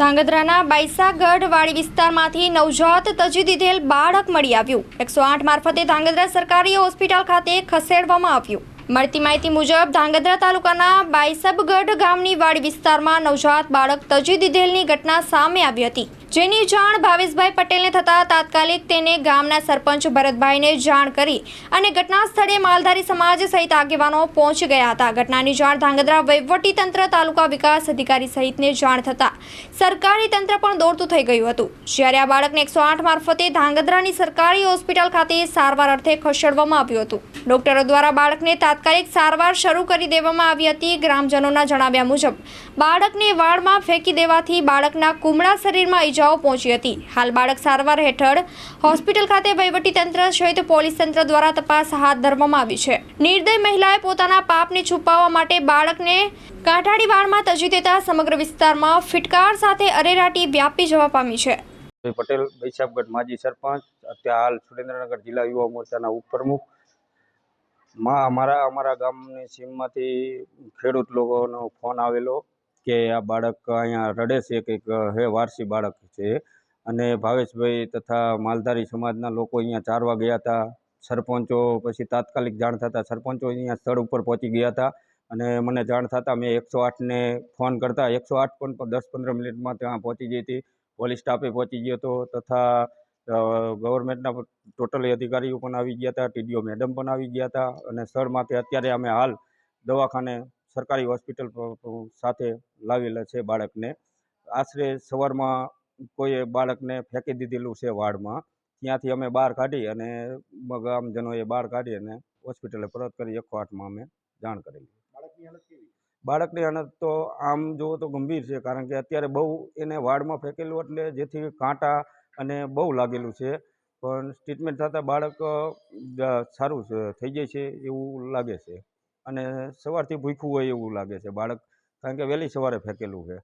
ધાંગધ્રાના બાઈસાગઢ વાડી વિસ્તારમાંથી નવજાત તજી દીધેલ બાળક મળી આવ્યું. એકસો આઠ મારફતે ધાંગધ્રા સરકારી હોસ્પિટલ ખાતે ખસેડવામાં આવ્યું. મળતી માહિતી મુજબ ધાંગધ્રા તાલુકાના બાઈસબગઢ ગામની વાડી વિસ્તારમાં નવજાત બાળક તજી દીધેલની ઘટના સામે આવી હતી. જેની જાણ ભાવેશભાઈ પટેલને થતાં તાત્કાલિક તેને ગામના સરપંચ ભરતભાઈને જાણ કરી અને ઘટના સ્થળે માલધારી સમાજ સહિત આગેવાનો પહોંચી ગયા હતા. ઘટનાની જાણ ધાંગધ્રા વહીવટી તંત્ર તાલુકા વિકાસ અધિકારી સહિતને જાણ થતાં સરકારી તંત્ર પણ દોડતું થઈ ગયું હતું. જ્યારે આ બાળકને એકસો આઠ મારફતે ધાંગધ્રાની સરકારી હોસ્પિટલ ખાતે સારવાર અર્થે ખસેડવામાં આવ્યું હતું. ડોક્ટરો દ્વારા બાળકને તાત્કાલિક સારવાર શરૂ કરી દેવામાં આવી હતી. ગ્રામજનોના જણાવ્યા મુજબ, બાળકને વાળમાં ફેંકી દેવાથી બાળકના કુમળા શરીરમાં ઈજાઓ પહોંચી હતી. હાલ બાળક સારવાર હેઠળ હોસ્પિટલ ખાતે વહીવટી તંત્ર સહિત પોલીસ તંત્ર દ્વારા તપાસ હાથ ધરવામાં આવી છે. નિર્દય મહિલાએ પોતાના પાપને છુપાવવા માટે બાળકને કાંઠાળી વાળમાં તજી દેતા સમગ્ર વિસ્તારમાં ફિટકાર સાથે અરેરાટી વ્યાપી જવા પામી છે. પટેલ બૈસાબગઢ માજી સરપંચ, અત્યારે હાલ સુરેન્દ્રનગર જિલ્લા યુવા મોરચાના ઉપપ્રમુખ. માં અમારા અમારા ગામની સીમમાંથી ખેડૂત લોકોનો ફોન આવેલો. કે આ બાળક અહીંયા રડે છે કંઈક, હે, વારસી બાળક છે. અને ભાવેશભાઈ તથા માલધારી સમાજના લોકો અહીંયા ચારવા ગયા હતા. સરપંચો પછી તાત્કાલિક જાણ થતાં સરપંચો અહીંયા સ્થળ ઉપર પહોંચી ગયા હતા. અને મને જાણ થતાં મેં એકસો આઠને ફોન કરતા, એકસો આઠ પણ દસ પંદર મિનિટમાં ત્યાં પહોંચી ગઈ હતી. પોલીસ સ્ટાફે પહોંચી ગયો હતો તથા ગવર્મેન્ટના ટોટલી અધિકારીઓ પણ આવી ગયા હતા, ટીડીઓ મેડમ પણ આવી ગયા હતા. અને સ્થળમાંથી અત્યારે અમે હાલ દવાખાને સરકારી હોસ્પિટલ સાથે લાવેલા છે બાળકને. આશરે સવારમાં કોઈએ બાળકને ફેંકી દીધેલું છે વાડમાં. ત્યાંથી અમે બહાર કાઢી અને ગામજનોએ બહાર કાઢી અને હોસ્પિટલે પરત કરી એકસો આઠમાં અમે જાણ કરેલી. બાળકની હાલત તો આમ જુઓ તો ગંભીર છે કારણ કે અત્યારે બહુ એને વાડમાં ફેંકેલું એટલે જેથી કાંટા અને બહુ લાગેલું છે. પણ ટ્રીટમેન્ટ થતાં બાળક સારું થઈ જાય છે એવું લાગે છે. અને સવારથી ભૂખ્યું હોય એવું લાગે છે. બાળક કારણ કે વહેલી સવારે ફેંકેલું છે.